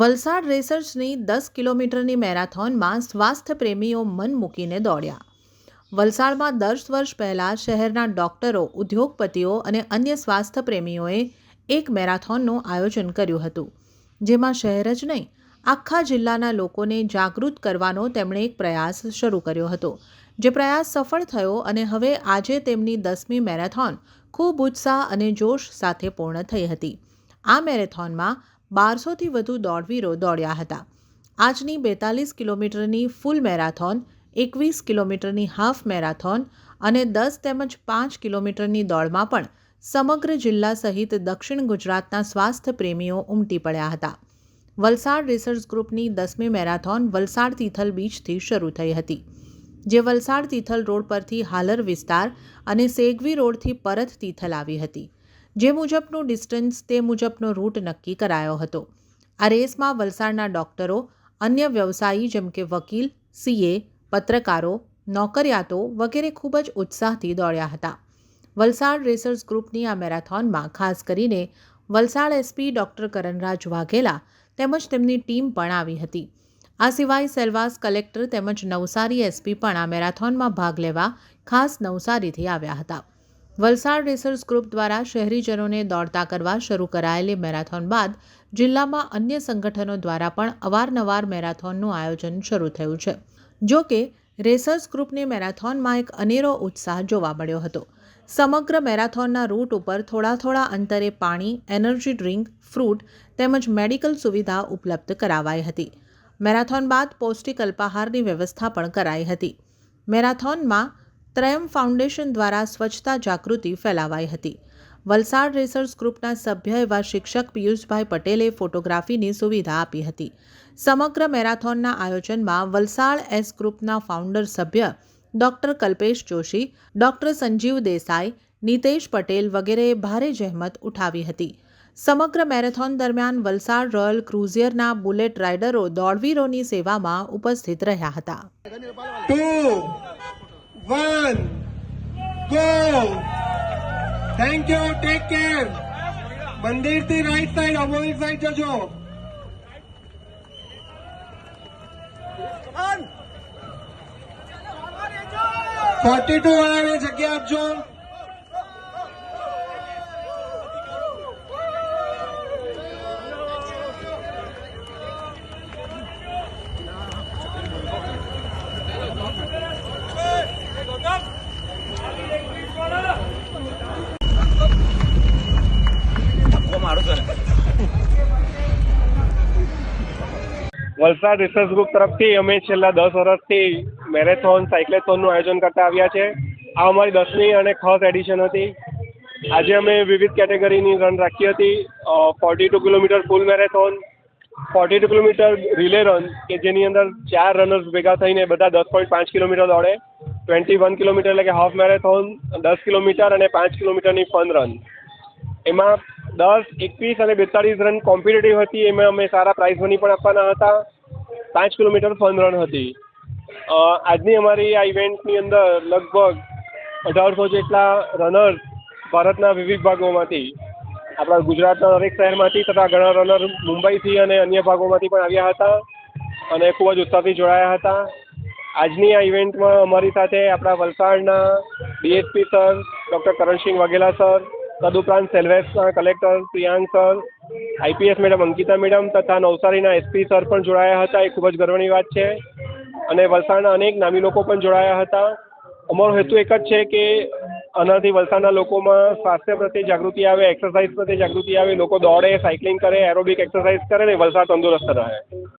વલસાડ રિસર્ચની દસ કિલોમીટરની મેરાથોનમાં સ્વાસ્થ્ય પ્રેમીઓ મન મૂકીને દોડ્યા. વલસાડમાં દસ વર્ષ પહેલાં શહેરના ડોક્ટરો, ઉદ્યોગપતિઓ અને અન્ય સ્વાસ્થ્ય પ્રેમીઓએ એક મેરાથોનનું આયોજન કર્યું હતું, જેમાં શહેર જ નહીં, આખા જિલ્લાના લોકોને જાગૃત કરવાનો તેમણે એક પ્રયાસ શરૂ કર્યો હતો, જે પ્રયાસ સફળ થયો અને હવે આજે તેમની દસમી મેરેથોન ખૂબ ઉત્સાહ અને જોશ સાથે પૂર્ણ થઈ હતી. આ મેરેથોનમાં બારસોથી વધુ દોડવીરો દોડ્યા હતા. આજની બેતાલીસ કિલોમીટરની ફૂલ મેરાથોન, એકવીસ કિલોમીટરની હાફ મેરાથોન અને દસ તેમજ પાંચ કિલોમીટરની દોડમાં પણ સમગ્ર જિલ્લા સહિત દક્ષિણ ગુજરાતના સ્વાસ્થ્ય પ્રેમીઓ ઉમટી પડ્યા હતા. વલસાડ રિસર્ચ ગ્રુપની દસમી મેરાથોન વલસાડ તિથલ બીચથી શરૂ થઈ હતી, જે વલસાડ તિથલ રોડ પરથી હાલર વિસ્તાર અને સેગવી રોડથી પરત તિથલ આવી હતી. જે મુજબનું ડિસ્ટન્સ તે મુજબનો રૂટ નક્કી કરાયો હતો. આ રેસમાં વલસાડના ડોક્ટરો, અન્ય વ્યવસાયી જેમ કે વકીલ, સીએ, પત્રકારો, નોકરિયાતો વગેરે ખૂબ જ ઉત્સાહથી દોડ્યા હતા. વલસાડ રેસર્સ ગ્રુપની આ મેરાથોનમાં ખાસ કરીને વલસાડ એસપી ડૉક્ટર કરણરાજ વાઘેલા તેમજ તેમની ટીમ પણ આવી હતી. આ સિવાય સેલવાસ કલેક્ટર તેમજ નવસારી એસપી પણ આ મેરાથોનમાં ભાગ લેવા ખાસ નવસારીથી આવ્યા હતા. વલસાડ રેસર્સ ગ્રુપ દ્વારા શહેરીજનોને દોડતા કરવા શરૂ કરાયેલી મેરાથોન બાદ જિલ્લામાં અન્ય સંગઠનો દ્વારા પણ અવારનવાર મેરાથોનનું આયોજન શરૂ થયું છે. જો કે, રેસર્સ ગ્રુપની મેરાથોનમાં એક અનેરો ઉત્સાહ જોવા મળ્યો હતો. સમગ્ર મેરાથોનના રૂટ ઉપર થોડા થોડા અંતરે પાણી, એનર્જી ડ્રિંક, ફ્રૂટ તેમજ મેડિકલ સુવિધા ઉપલબ્ધ કરાવાઈ હતી. મેરાથોન બાદ પૌષ્ટિક અલ્પાહારની વ્યવસ્થા પણ કરાઈ હતી. મેરાથોનમાં ત્રયમ ફાઉન્ડેશન દ્વારા સ્વચ્છતા જાગૃતિ ફેલાવાઈ હતી. વલસાડ રેસર્સ ગ્રુપના સભ્ય એવા શિક્ષક પિયુષભાઈ પટેલે ફોટોગ્રાફીની સુવિધા આપી હતી. સમગ્ર મેરાથોનના આયોજનમાં વલસાડ એસ ગ્રુપના ફાઉન્ડર સભ્ય ડૉક્ટર કલ્પેશ જોશી, ડૉક્ટર સંજીવ દેસાઈ, નીતેશ પટેલ વગેરેએ ભારે જહેમત ઉઠાવી હતી. સમગ્ર મેરેથોન દરમિયાન વલસાડ રોયલ ક્રુઝિયરના બુલેટ રાઇડરો દોડવીરોની સેવામાં ઉપસ્થિત રહ્યા હતા. Two, go thank you take care મંદિરથી રાઈટ સાઈડ અપોઝિટ સાઈડ જજો ફોર્ટી ટુ વાળાને જગ્યા આપજો વલસાડ રિસર્ચ ગ્રુપ તરફથી અમે છેલ્લા દસ વર્ષથી મેરેથોન, સાયક્લેથોનનું આયોજન કરતા આવ્યા છે. આ અમારી દસમી અને ખાસ એડિશન હતી. આજે અમે વિવિધ કેટેગરીની રન રાખી હતી. Forty two kilometre full marathon forty two kilometre relay run કે જેની અંદર ચાર રનર્સ ભેગા થઈને બધા દસ પોઈન્ટ પાંચ કિલોમીટર દોડે ટ્વેન્ટી વન કિલોમીટર એટલે કે હાફ મેરેથોન દસ કિલોમીટર અને પાંચ કિલોમીટરની ફન રન એમાં દસ, એકવીસ અને બેતાળીસ રન કોમ્પિટિટિવ હતી. એમાં અમે સારા પ્રાઇઝ મની પણ આપવાના હતા. પાંચ કિલોમીટર ફન રન હતી. આજની અમારી આ ઇવેન્ટની અંદર લગભગ અઢારસો જેટલા રનર્સ ભારતના વિવિધ ભાગોમાંથી, આપણા ગુજરાતના દરેક શહેરમાંથી તથા ઘણા રનર મુંબઈથી અને અન્ય ભાગોમાંથી પણ આવ્યા હતા અને ખૂબ જ ઉત્સાહથી જોડાયા હતા. આજની આ ઇવેન્ટમાં અમારી સાથે આપણા વલસાડના DSP sir, doctor Karansinh Vaghela sir તદુપરાંત સેલ્વેસના collector, Priyank sir, IPS madam, Ankita madam તથા નવસારીના એસપી સર પણ જોડાયા હતા. એ ખૂબ જ ગર્વની વાત છે. અને વલસાડના અનેક નામી લોકો પણ જોડાયા હતા. અમારો હેતુ એક જ છે કે આનાથી વલસાડના લોકોમાં સ્વાસ્થ્ય પ્રત્યે જાગૃતિ આવે, એક્સરસાઇઝ પ્રત્યે જાગૃતિ આવે, લોકો દોડે, સાયકલિંગ કરે, એરોબિક એક્સરસાઇઝ કરે ને વલસાડ તંદુરસ્ત રહે.